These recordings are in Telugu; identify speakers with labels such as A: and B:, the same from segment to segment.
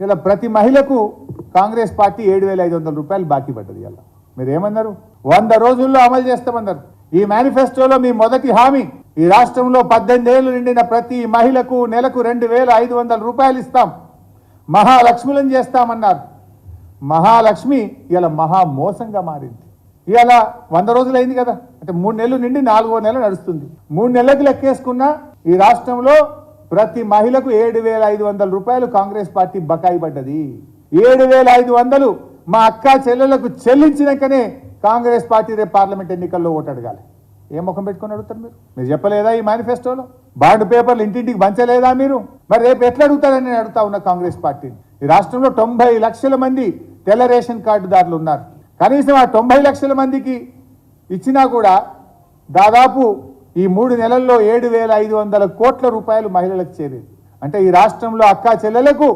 A: ఇలా ప్రతి మహిళకు కాంగ్రెస్ పార్టీ ఏడు వేల ఐదు వందల రూపాయలు బాకీ పడ్డది ఇలా. మీరు ఏమన్నారు వంద రోజుల్లో అమలు చేస్తామన్నారు. ఈ మేనిఫెస్టోలో మీ మొదటి హామీ ఈ రాష్ట్రంలో పద్దెనిమిది ఏళ్ళు నిండిన ప్రతి మహిళకు నెలకు రెండు వేల ఐదు వందల రూపాయలు ఇస్తాం. మహాలక్ష్ములను చేస్తామన్నారు. మహాలక్ష్మి ఇలా మహా మోసంగా మారింది. ఇలా వంద రోజులు అయింది కదా. అంటే మూడు నెలలు నిండి నాలుగో నెల నడుస్తుంది. మూడు నెలలకు లెక్కేసుకున్న ఈ రాష్ట్రంలో ప్రతి మహిళకు ఏడు వేల ఐదు వందల రూపాయలు కాంగ్రెస్ పార్టీ బకాయి పడ్డది. ఏడు వేల ఐదు వందలు మా అక్క చెల్లెలకు చెల్లించినాకనే కాంగ్రెస్ పార్టీ రేపు పార్లమెంట్ ఎన్నికల్లో ఓటు అడగాలి. ఏ ముఖం పెట్టుకొని అడుగుతారు మీరు? మీరు చెప్పలేదా ఈ మేనిఫెస్టోలో? బాండ్ పేపర్లు ఇంటింటికి పంచలేదా మీరు? మరి రేపు ఎట్లా అడుగుతారని నేను అడుగుతా ఉన్నా కాంగ్రెస్ పార్టీని. ఈ రాష్ట్రంలో తొంభై లక్షల మంది తెల్ల రేషన్ కార్డుదారులు ఉన్నారు. కనీసం ఆ తొంభై లక్షల మందికి ఇచ్చినా కూడా దాదాపు ఈ మూడు నెలల్లో ఏడు వేల ఐదు వందల కోట్ల రూపాయలు మహిళలకు చేరేది. అంటే ఈ రాష్ట్రంలో అక్కా చెల్లెలకు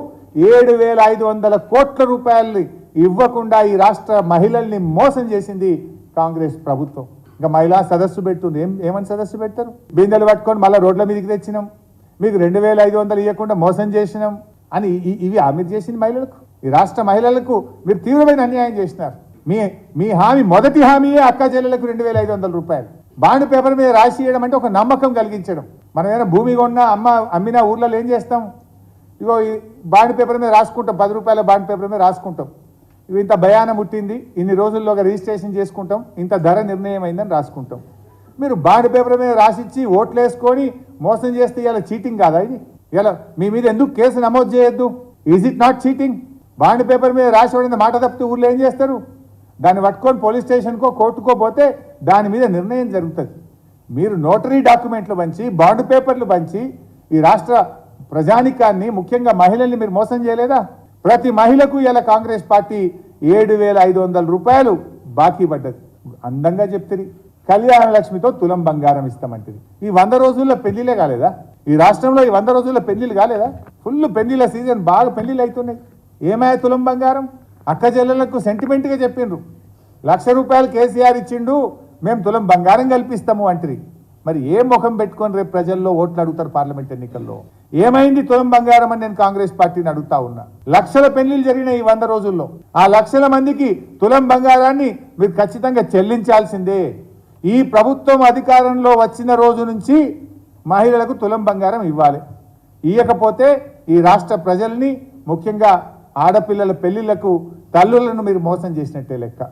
A: ఏడు వేల ఐదు వందల కోట్ల రూపాయలు ఇవ్వకుండా ఈ రాష్ట్ర మహిళల్ని మోసం చేసింది కాంగ్రెస్ ప్రభుత్వం. ఇంకా మహిళా సదస్సు పెడుతుంది. ఏం ఏమని సదస్సు పెడతారు? బిందెలు పట్టుకొని మళ్ళీ రోడ్ల మీదకి తెచ్చినాం. మీకు రెండు వేల ఐదు వందలు ఇవ్వకుండా మోసం చేసినాం అని ఇవి హామీ మీరు చేసింది మహిళలకు. ఈ రాష్ట్ర మహిళలకు మీరు తీవ్రమైన అన్యాయం చేసినారు. మీ మీ హామీ మొదటి హామీయే అక్క చెల్లెలకు రెండు వేల ఐదు వందల రూపాయలు. బాండ్ పేపర్ మీద రాసి ఇవ్వడం అంటే ఒక నమ్మకం కలిగించడం. మనం ఏదైనా భూమి కొన్నా అమ్మ అమ్మినా ఊర్లలో ఏం చేస్తాం? ఇగో ఈ బాండ్ పేపర్ మీద రాసుకుంటాం. పది రూపాయల బాండ్ పేపర్ మీద రాసుకుంటాం. ఇవి ఇంత భయానం పుట్టింది ఇన్ని రోజుల్లోగా రిజిస్ట్రేషన్ చేసుకుంటాం ఇంత ధర నిర్ణయం అయిందని రాసుకుంటాం. మీరు బాండ్ పేపర్ మీద రాసిచ్చి ఓట్లు వేసుకొని మోసం చేస్తే ఇలా చీటింగ్ కాదా ఇది? ఇలా మీ మీద ఎందుకు కేసు నమోదు చేయొద్దు? Is it not cheating bond paper మీద రాసి మాట తప్పితే ఊళ్ళో ఏం చేస్తారు? దాన్ని పట్టుకొని పోలీస్ స్టేషన్కో కోర్టుకో పోతే దాని మీద నిర్ణయం జరుగుతుంది. మీరు నోటరీ డాక్యుమెంట్లు పంచి బాండ్ పేపర్లు పంచి ఈ రాష్ట్ర ప్రజానికాన్ని ముఖ్యంగా మహిళల్ని మీరు మోసం చేయలేదా? ప్రతి మహిళకు ఇలా కాంగ్రెస్ పార్టీ ఏడు వేల ఐదు వందల రూపాయలు బాకీ పడ్డది. అందంగా చెప్తుంది కళ్యాణ లక్ష్మితో తులం బంగారం ఇస్తామంటది ఈ వంద రోజుల్లో పెళ్ళిలే కాలేదా? ఈ రాష్ట్రంలో ఈ వంద రోజుల్లో పెళ్ళిలు కాలేదా? ఫుల్ పెళ్ళిల సీజన్ బాగా పెళ్ళిలు అవుతున్నాయి ఏమయ్యా తులం బంగారం? అక్క చెల్లెలకు సెంటిమెంట్గా చెప్పిండ్రు. లక్ష రూపాయలు కేసీఆర్ ఇచ్చిండు మేము తులం బంగారం కల్పిస్తాము అంటది మరి ఏ ముఖం పెట్టుకొని రేపు ప్రజల్లో ఓట్లు అడుగుతారు పార్లమెంట్ ఎన్నికల్లో? ఏమైంది తులం బంగారం అని నేను కాంగ్రెస్ పార్టీని అడుగుతా ఉన్నా. లక్షల పెళ్ళిళ్ళు జరిగిన ఈ వంద రోజుల్లో. ఆ లక్షల మందికి తులం బంగారాన్ని మీరు ఖచ్చితంగా చెల్లించాల్సిందే. ఈ ప్రభుత్వం అధికారంలో వచ్చిన రోజు నుంచి మహిళలకు తులం బంగారం ఇవ్వాలి. ఇవ్వకపోతే ఈ రాష్ట్ర ప్రజల్ని ముఖ్యంగా ఆడపిల్లల పెళ్ళిళ్ళకు తల్లులను మీరు మోసం చేసినట్టే లెక్క.